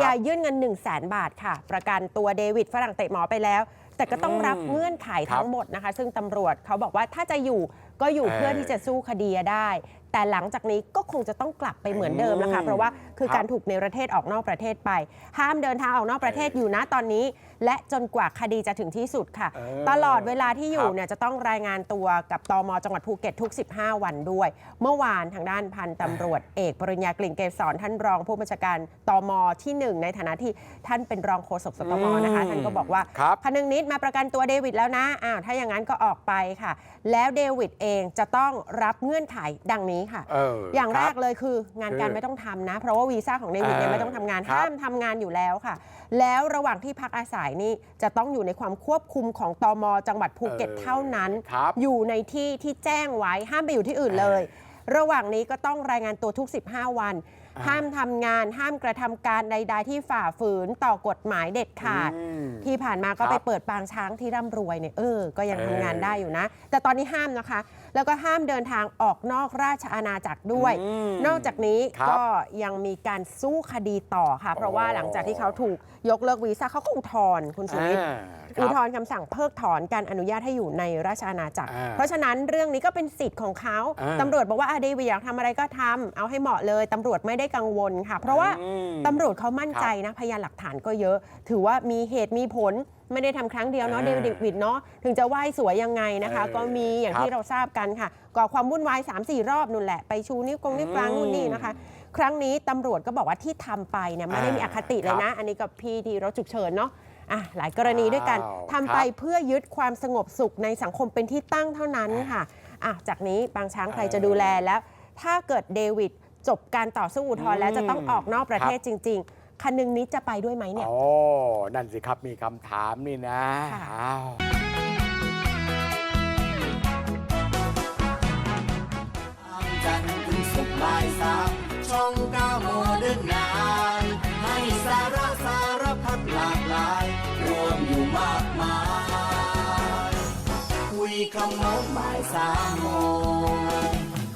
ยายื่นเงิน 1 0 0 0 0แสนบาทค่ะ ประกันตัวเดวิดฝรั่งเตะหมอไปแล้ว แต่ก็ต้องรับอืมเงื่อนไขครับทั้งหมดนะคะ ซึ่งตำรวจเขาบอกว่าถ้าจะอยู่ ก็อยู่เออเพื่อที่จะสู้คดีได้ แต่หลังจากนี้ก็คงจะต้องกลับไปเหมือนเดิมนะคะอืมเพราะว่าคือครับการถูกในประเทศออกนอกประเทศไป ห้ามเดินทางออกนอกประเทศอยู่นะตอนนี้ และจนกว่าคดีจะถึงที่สุดค่ะเออตลอดเวลาที่อยู่ครับเนี่ยจะต้องรายงานตัวกับตมจังหวัดภูเก็ตทุก 15 วันด้วย เมื่อวานทางด้านพันตำรวจเอกปริญญากลิ่นเกษรท่านรองผู้บัญชาการตมที่หนึ่งในฐานะที่ท่านเป็นรองโฆษกสตมนะคะอืมท่านก็บอกว่าครับพนึงนิดมาประกันตัวเดวิดแล้วนะอ้าวถ้าอย่างนั้นก็ออกไปค่ะ แล้วเดวิดเองจะต้องรับเงื่อนไขดังนี้ค่ะ เอออย่างคแรบกเลยคืองานการคือไม่ต้องทำนะ เพราะว่าวีซ่าของเดวิดเนี่ยเออไม่ต้องทำงานครับห้ามทำงานอยู่แล้วค่ะ แล้วระหว่างที่พักอาศัยนี่จะต้องอยู่ในความควบคุมของตม จังหวัดภูเก็ตเออเท่านั้น ครับอยู่ในที่ที่แจ้งไว้ห้ามไปอยู่ที่อื่นเลย ระหว่างนี้ก็ต้องรายงานตัวทุก 15 วันอ่าห้ามทำงาน ห้ามกระทำการใด ๆ ที่ฝ่าฝืนต่อกฎหมายเด็ดขาด อืมที่ผ่านมาก็ครับไปเปิดปางช้างที่ร่ำรวยเนี่ยเออ ก็ยังเออทำงานได้อยู่นะ แต่ตอนนี้ห้ามนะคะ แล้วก็ห้ามเดินทางออกนอกราชอาณาจักรด้วย อืมนอกจากนี้ครับก็ยังมีการสู้คดีต่อค่ะ เพราะว่าหลังจากที่เขาถูกยกเลิกวีซ่าเขาก็อุทธรณ์คุณสุวิทย์ อ่าคอุรัทบธรณ์คำสั่งเพิกถอนการอนุญาตให้อยู่ในราชอาณาจักร อ่าเพราะฉะนั้นเรื่องนี้ก็เป็นสิทธิ์ของเขาอ่า ตำรวจบอกว่าอะเดวิดอยากทำอะไรก็ทำเอาให้เหมาะเลยตำรวจไม่ได้กังวลค่ะ เพราะว่าอืมตำรวจเขามั่นใจนะพยานหลักฐานก็เยอะ ถือว่ามีเหตุมีผลไม่ได้ทำครั้งเดียวเนาะอ่าเดวิดเนาะถึงจะไหว้สวยยังไงนะคะเออก็มีอย่างครับที่เราทราบกันค่ะ ก่อความวุ่นวาย 3-4 รอบนู่นแหละ ไปชูนิ้วกงนิ้วกลางอืมนู่นนี่นะคะ ครั้งนี้ตำรวจก็บอกว่าที่ทำไปเนี่ยไม่ได้มีออ่าคติเลยครันะบอันนี้กับพี่ที่รถฉุกเฉินเนาะอะหลายกรณีด้วยกันอ้าวทำไปครับเพื่อยึดความสงบสุขในสังคมเป็นที่ตั้งเท่านั้นค่ะอะจากนี้บางช้างใครจะดูแลแล้ว ถ้าเกิดเดวิด จบการต่อสู้อุทธรณ์แล้วจะต้องออกนอกประเทศจริง ๆ คันนึงนี้จะไปด้วยไหมเนี่ยโอ้นั่นสิครับมีคำถามนี่นะค่ะ อ้าวจันทร์ถึงศุกร์บ่ายสามช่องเก้าโมเดิร์นไนให้สาระสารพัดหลากหลาย รวมอยู่มากมาย คุยคำโน้นบ่ายสามโมง